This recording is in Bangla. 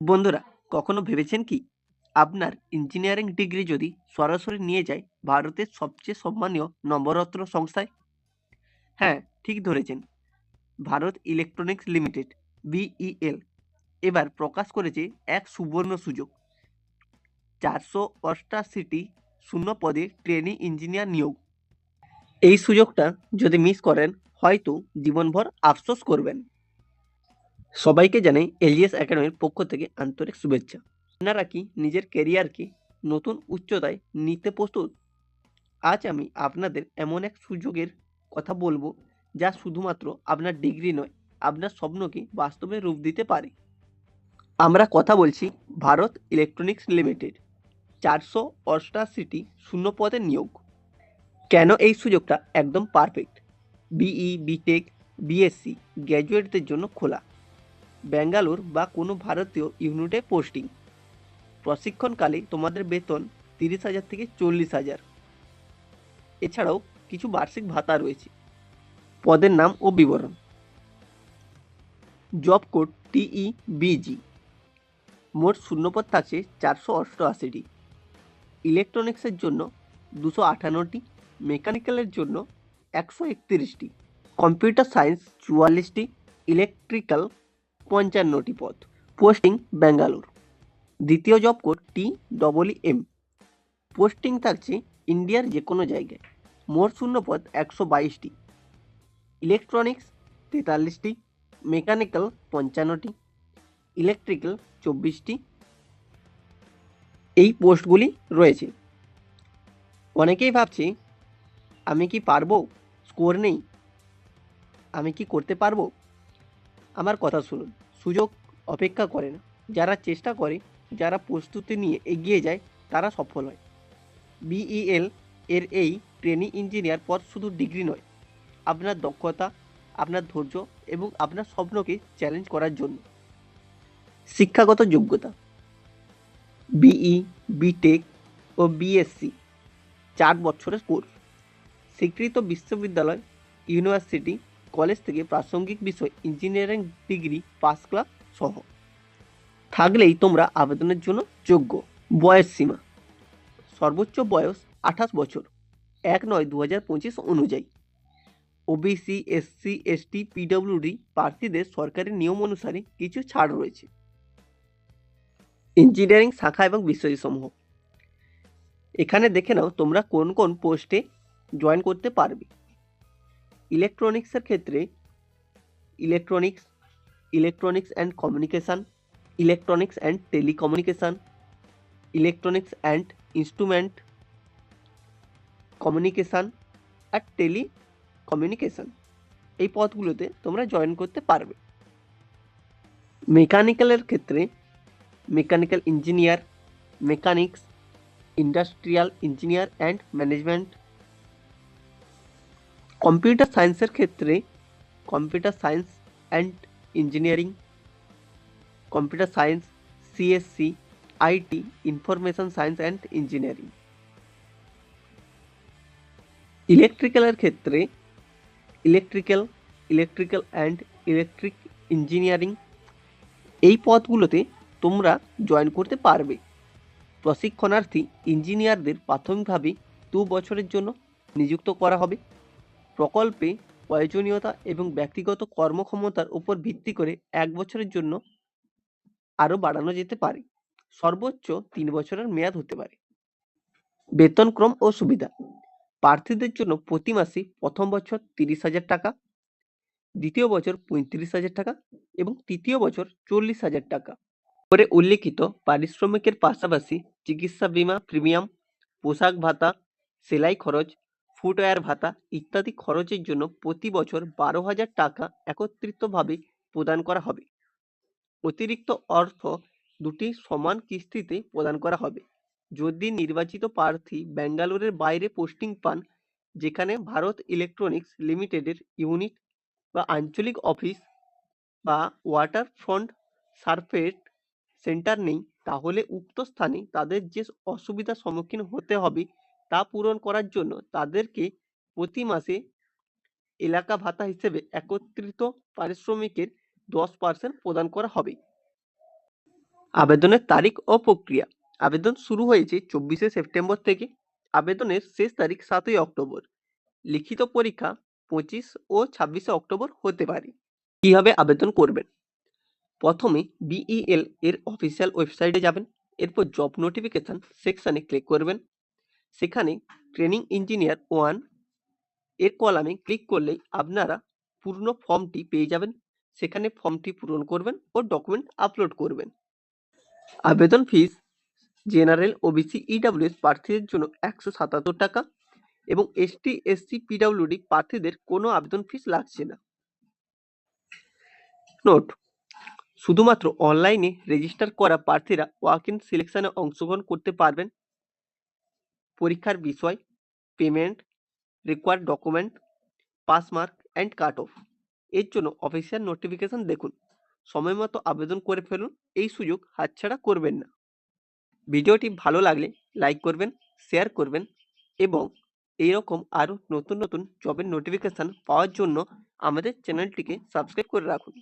বন্ধুরা, কখনো ভেবেছেন কি? আপনার ইঞ্জিনিয়ারিং ডিগ্রি যদি সরাসরি নিয়ে যায় ভারতের সবচেয়ে সম্মানীয় নম্বরত্র সংস্থায়? হ্যাঁ ঠিক ধরেছেন। ভারত ইলেকট্রনিক্স লিমিটেড বিইএল এবার প্রকাশ করেছে এক সুবর্ণ সুযোগ। চারশো অষ্টাশিটি শূন্য পদে ট্রেনি ইঞ্জিনিয়ার নিয়োগ। এই সুযোগটা যদি মিস করেন, হয়তো জীবনভর আফসোস করবেন। সবাইকে জানাই এলজিএস একাডেমির পক্ষ থেকে আন্তরিক শুভেচ্ছা। আপনারা কি নিজের কেরিয়ারকে নতুন উচ্চতায় নিতে প্রস্তুত? আজ আমি আপনাদের এমন এক সুযোগের কথা বলব যা শুধুমাত্র আপনার ডিগ্রি নয়, আপনার স্বপ্নকে বাস্তবে রূপ দিতে পারে। আমরা কথা বলছি ভারত ইলেকট্রনিক্স লিমিটেড, চারশো অষ্টাশিটি শূন্য পদের নিয়োগ। কেন এই সুযোগটা একদম পারফেক্ট? বিই বিটেক বিএসসি গ্র্যাজুয়েটদের জন্য খোলা। ব্যাঙ্গালোর বা কোনো ভারতীয় ইউনিটে পোস্টিং। প্রশিক্ষণকালে তোমাদের বেতন তিরিশ হাজার থেকে চল্লিশ হাজার। এছাড়াও কিছু বার্ষিক ভাতা রয়েছে। পদের নাম ও বিবরণ। জব কোড টিই বিজি মোট শূন্যপদ থাকছে চারশো অষ্টআশিটি। ইলেকট্রনিক্সের জন্য দুশো আটান্নটি মেকানিক্যালের জন্য একশো একত্রিশটি। কম্পিউটার সায়েন্স চুয়াল্লিশটি, ইলেকট্রিক্যাল পঞ্চান্নটি পদ। পোস্টিং, ব্যাঙ্গালোর। দ্বিতীয় জব কোড টি ডবল এম পোস্টিং থাকছে ইন্ডিয়ার যে কোনো জায়গায়। মোট শূন্য পদ একশো বাইশটি। ইলেকট্রনিক্স, তেতাল্লিশটি। মেকানিক্যাল, পঞ্চান্নটি। ইলেকট্রিক্যাল, চব্বিশটি। এই পোস্টগুলি রয়েছে। অনেকেই ভাবছে, আমি কি পারব? স্কোর নেই। আমি কি করতে পারব? আমার কথা শুনুন। সুযোগ অপেক্ষা করে না যারা চেষ্টা করে, যারা প্রস্তুতি নিয়ে এগিয়ে যায়, তারা সফল হয়। বিইএল এর এই ট্রেনিং ইঞ্জিনিয়ার পদ শুধু ডিগ্রি নয়। আপনার দক্ষতা, আপনার ধৈর্য এবং আপনার স্বপ্নকে চ্যালেঞ্জ করার জন্য। শিক্ষাগত যোগ্যতা। বিই, বিটেক ও বিএসসি, চার বছরের কোর্স। স্বীকৃত বিশ্ববিদ্যালয়, ইউনিভার্সিটি কলেজ থেকে প্রাসঙ্গিক বিষয় ইঞ্জিনিয়ারিং ডিগ্রি পাস ক্লাস সহ। থাকলেই তোমরা আবেদনের জন্য যোগ্য। বয়স সীমা। সর্বোচ্চ বয়স আঠাশ বছর। এক নয় দু হাজার পঁচিশ অনুযায়ী। ওবিসি এসসি এসটি পিডব্লিউডি প্রার্থীদের সরকারি নিয়ম অনুসারে কিছু ছাড় রয়েছে। ইঞ্জিনিয়ারিং শাখা এবং বিষয়সমূহ। এখানে দেখে নাও তোমরা কোন কোন পোস্টে জয়েন করতে পারবে। ইলেকট্রনিক্সের ক্ষেত্রে electronics electronics and communication electronics and telecommunication electronics and instrument communication R telecommunication এই পদগুলোতে তোমরা জয়েন করতে পারবে। মেকানিক্যালের ক্ষেত্রে mechanical engineer mechanics industrial engineer and management computer সায়েন্সের ক্ষেত্রে computer science and engineering, computer science CSC IT information science and engineering. ইলেকট্রিক্যালের ক্ষেত্রে electrical electrical and electric engineering এই পদগুলোতে তোমরা জয়েন করতে পারবে। প্রশিক্ষণার্থী, ইঞ্জিনিয়ারদের প্রাথমিকভাবে দু বছরের জন্য নিযুক্ত করা হবে। প্রকল্পে প্রয়োজনীয়তা এবং ব্যক্তিগত কর্মক্ষমতার উপর ভিত্তি করে এক বছরের জন্য আরও বাড়ানো যেতে পারে। সর্বোচ্চ তিন বছরের মেয়াদ হতে পারে। বেতনক্রম ও সুবিধা। প্রার্থীদের জন্য প্রতি মাসে প্রথম বছর তিরিশ হাজার টাকা, দ্বিতীয় বছর পঁয়ত্রিশ হাজার টাকা এবং তৃতীয় বছর চল্লিশ হাজার টাকা। করে উল্লেখিত পারিশ্রমিকের পাশাপাশি চিকিৎসা বীমা, প্রিমিয়াম, পোশাক ভাতা, সেলাই খরচ ফুটওয়্যার ভাতা ইত্যাদি খরচের জন্য প্রতি বছর বারো হাজার টাকা একত্রিতভাবে প্রদান করা হবে। অতিরিক্ত অর্থ দুটি সমান কিস্তিতে প্রদান করা হবে। যদি নির্বাচিত প্রার্থী ব্যাঙ্গালোরের বাইরে পোস্টিং পান, যেখানে ভারত ইলেকট্রনিক্স লিমিটেডের ইউনিট বা আঞ্চলিক অফিস বা ওয়াটার ফ্রন্ট সারফেস সেন্টার নেই, তাহলে উক্ত স্থানে তাদের যে অসুবিধার সম্মুখীন হতে হবে তা পূরণ করার জন্য তাদেরকে প্রতি মাসে এলাকা ভাতা হিসেবে একত্রিত পারিশ্রমিকের দশ পার্সেন্ট প্রদান করা হবে। আবেদনের তারিখ ও প্রক্রিয়া। আবেদন শুরু হয়েছে চব্বিশে সেপ্টেম্বর থেকে। আবেদনের শেষ তারিখ সাতই অক্টোবর। লিখিত পরীক্ষা পঁচিশ ও ছাব্বিশে অক্টোবর হতে পারে। কীভাবে আবেদন করবেন? প্রথমে বিইএল এর অফিসিয়াল ওয়েবসাইটে যাবেন। এরপর জব নোটিফিকেশন সেকশনে ক্লিক করবেন। সেখানে ট্রেনিং ইঞ্জিনিয়ার ওয়ানের কলামে ক্লিক করলেই আপনারা পূর্ণ ফর্মটি পেয়ে যাবেন। সেখানে ফর্মটি পূরণ করবেন ও ডকুমেন্ট আপলোড করবেন। আবেদন ফিস জেনারেল ওবিসি ইডাব্লিউএস প্রার্থীদের জন্য একশো সাতাত্তর টাকা এবং এসটি, এসসি পিডাব্লিউডি প্রার্থীদের কোনো আবেদন ফিস লাগছে না। নোট, শুধুমাত্র অনলাইনে রেজিস্টার করা প্রার্থীরা ওয়াক ইন সিলেকশনে অংশগ্রহণ করতে পারবেন। পরীক্ষার বিষয় payment required document pass mark and cut off এর জন্য অফিসিয়াল নোটিফিকেশন দেখুন। সময় মতো আবেদন করে ফেলুন। এই সুযোগ হাতছাড়া করবেন না। ভিডিওটি ভালো লাগলে লাইক করবেন শেয়ার করবেন এবং এইরকম আরও নতুন নতুন জবের নোটিফিকেশান পাওয়ার জন্য আমাদের চ্যানেলটিকে সাবস্ক্রাইব করে রাখুন।